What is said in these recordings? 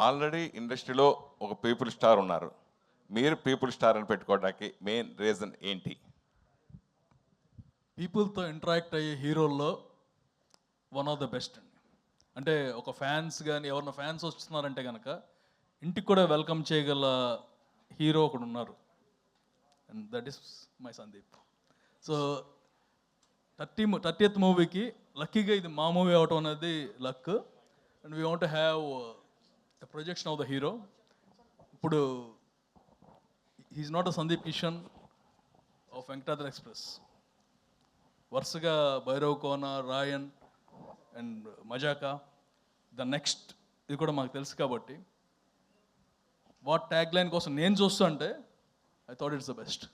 Already ఇండస్ట్రీలో ఒక people star ఉన్నారు. మీరు పీపుల్ స్టార్ అని పెట్టుకోవడానికి మెయిన్ రీజన్ ఏంటి? పీపుల్తో ఇంటరాక్ట్ అయ్యే హీరోల్లో వన్ ఆఫ్ ద బెస్ట్ అండి. అంటే ఒక ఫ్యాన్స్ కానీ ఎవరైనా ఫ్యాన్స్ వస్తున్నారంటే కనుక ఇంటికి కూడా వెల్కమ్ చేయగల హీరో ఒకడు ఉన్నారు. And that is my Sandeep. So thirty thirtieth మూవీకి లక్కీగా ఇది మా మూవీ అవటం అనేది luck. And we want have projection of the hero ఇప్పుడు he's not a Sandeep Kishan of Venkatadri express వరుసగా Bhairav Kona Raayan and Mazaka the next ఇది కూడా మాకు తెలుసు కాబట్టి వాట్ ట్యాగ్ లైన్ కోసం నేను చూస్తా అంటే I thought it's the best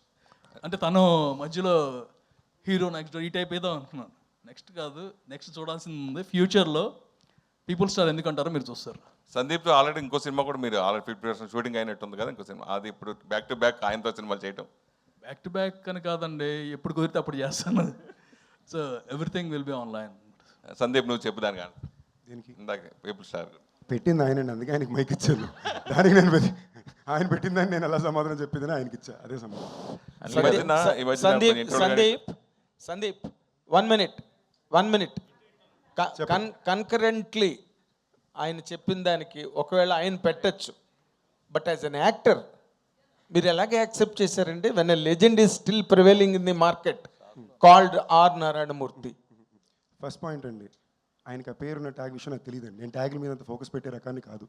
అంటే తను మధ్యలో హీరో నెక్స్ట్ ఈ టైప్ ఏదో అనుకున్నాను నెక్స్ట్ కాదు నెక్స్ట్ చూడాల్సింది ఉంది ఫ్యూచర్లో పీపుల్ స్టార్ ఎందుకంటారో మీరు చూస్తారు. సందీప్తో ఆల్రెడీ ఇంకో సినిమా కూడా మీరు ఆల్రెడీ ప్రిపరేషన్ షూటింగ్ అయినట్టుంది కదా ఇంకో సినిమా. అది ఇప్పుడు బ్యాక్ టు బ్యాక్ ఆయనతో సినిమాలు చేయటం. బ్యాక్ టు బ్యాక్ అని కాదండి ఎప్పుడు కుదిరితే అప్పుడు చేస్తాను. So everything will be online Sandeep నువ్వు చెప్పు దాని కానీ దీనికి? ఇందాక పీపుల్ స్టార్ పెట్టింది ఆయనండి అందుకే ఆయనకి మైక్ ఇచ్చాను. దానికి నేను ఆయన పెట్టిందని నేను ఎలా సమాధానం చెప్పిందని ఆయనకి ఇచ్చా. అదే సమాధానం. Sandeep Sandeep Sandeep one minute one minute con concurrently ఆయన చెప్పిన దానికి ఒకవేళ ఆయన పెట్టచ్చు. బట్ యాజ్ అన్ యాక్టర్ మీరు ఎలాగే యాక్సెప్ట్ చేశారండి? When a legend is still prevailing in the market called R Narayanamurthy first point అండి. ఆయనకి ఆ పేరున్న ట్యాగ్ విషయం నాకు తెలియదండి నేను ట్యాగ్ల మీద అంత ఫోకస్ పెట్టే రకాన్ని కాదు.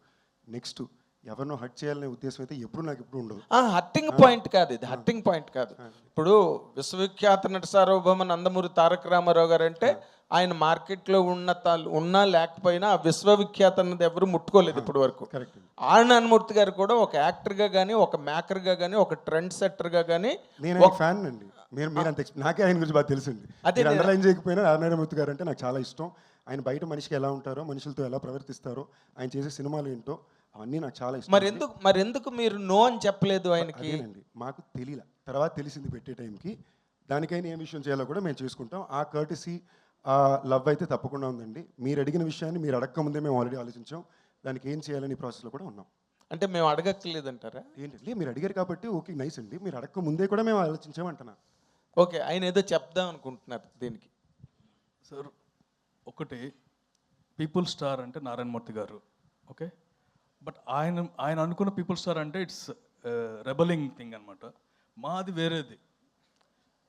నెక్స్ట్ ఎవరినో హట్ చేయాలనే ఉద్దేశం అయితే ఎప్పుడు నాకు ఎప్పుడు ఉండదు. హట్టింగ్ పాయింట్ కాదు ఇది. హట్టింగ్ పాయింట్ కాదు. ఇప్పుడు విశ్వవిఖ్యాత నట సార్వభౌమ నందమూరి తారక రామారావు గారు అంటే ఆయన మార్కెట్లో ఉన్న ఉన్నా లేకపోయినా ఆ విశ్వవిఖ్యాత అన్నది ఎవరు ముట్టుకోలేదు ఇప్పటి వరకు. నారాయణమూర్తి గారు కూడా ఒక యాక్టర్గా కానీ ఒక మేకర్గా కానీ ఒక ట్రెండ్ సెట్టర్గా కానీ నేను ఆయన ఫ్యాన్ అండి మీరు మీరు అంత నాకే ఆయన గురించి బాగా తెలుసండి. అదే అండర్లైన్ చేయకపోయినా నారాయణమూర్తి గారు అంటే నాకు చాలా ఇష్టం. ఆయన బయట మనిషికి ఎలా ఉంటారో మనుషులతో ఎలా ప్రవర్తిస్తారో ఆయన చేసే సినిమాలు ఏంటో అవన్నీ నాకు చాలా ఇష్టం మరి ఎందుకు మరి ఎందుకు మీరు నో అని చెప్పలేదు ఆయనకి? మాకు తెలియలే తర్వాత తెలిసింది పెట్టే టైంకి. దానికైనా ఏం విషయం చేయాలో కూడా మేము చేసుకుంటాం. ఆ కర్టసీ ఆ లవ్ అయితే తప్పకుండా ఉందండి. మీరు అడిగిన విషయాన్ని మీరు అడగక ముందే మేము ఆల్రెడీ ఆలోచించాం. దానికి ఏం చేయాలని ప్రాసెస్లో కూడా ఉన్నాం. అంటే మేము అడగక్కర్లేదంటారా? ఏంటంటే మీరు అడిగారు కాబట్టి ఓకే నైస్ అండి. మీరు అడగక ముందే కూడా మేము ఆలోచించామంటున్నా ఓకే ఆయన ఏదో చెప్దాం అనుకుంటున్నారు దీనికి. సార్ ఒకటి పీపుల్ స్టార్ అంటే నారాయణమూర్తి గారు ఓకే? బట్ ఆయన ఆయన అనుకున్న పీపుల్ స్టార్ అంటే ఇట్స్ రెబలింగ్ థింగ్ అనమాట మాది వేరేది.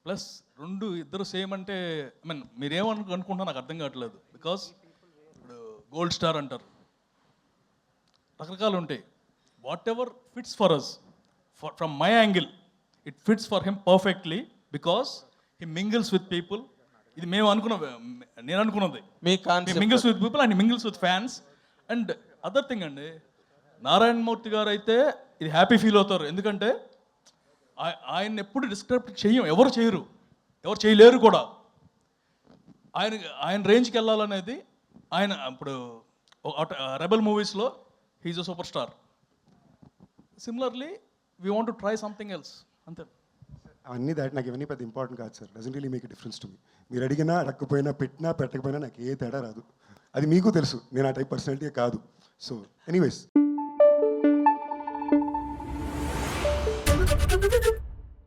ప్లస్ రెండు ఇద్దరు సేమ్ అంటే ఐ మీన్ మీరేమను అనుకుంటున్నా నాకు అర్థం కావట్లేదు. బికాస్ ఇప్పుడు గోల్డ్ స్టార్ అంటారు. రకరకాలు ఉంటాయి. Whatever fits for us for from my angle it fits for him perfectly because he mingles with people ఇది మేము అనుకున్న నేను అనుకున్నది. మీ mingles with people and mingles with fans and other thing అండి నారాయణ మూర్తి గారు అయితే ఇది హ్యాపీ ఫీల్ అవుతారు. ఎందుకంటే ఆయన ఎప్పుడు డిస్క్రైబ్ చేయం ఎవరు చేయరు. ఎవరు చేయలేరు కూడా. ఆయన ఆయన రేంజ్కి వెళ్ళాలనేది ఆయన ఇప్పుడు రెబల్ మూవీస్లో he's a super star similarly we want to try something else అంతే. అవన్నీ దాటి నాకు ఇవన్నీ పెద్ద ఇంపార్టెంట్ కాదు sir. Doesn't really make difference to me మీరు అడిగినా అడగకపోయినా పెట్టినా పెట్టకపోయినా నాకు ఏ తేడా రాదు. అది మీకు తెలుసు. నేను ఆ టైప్ పర్సనాలిటీ కాదు. So anyways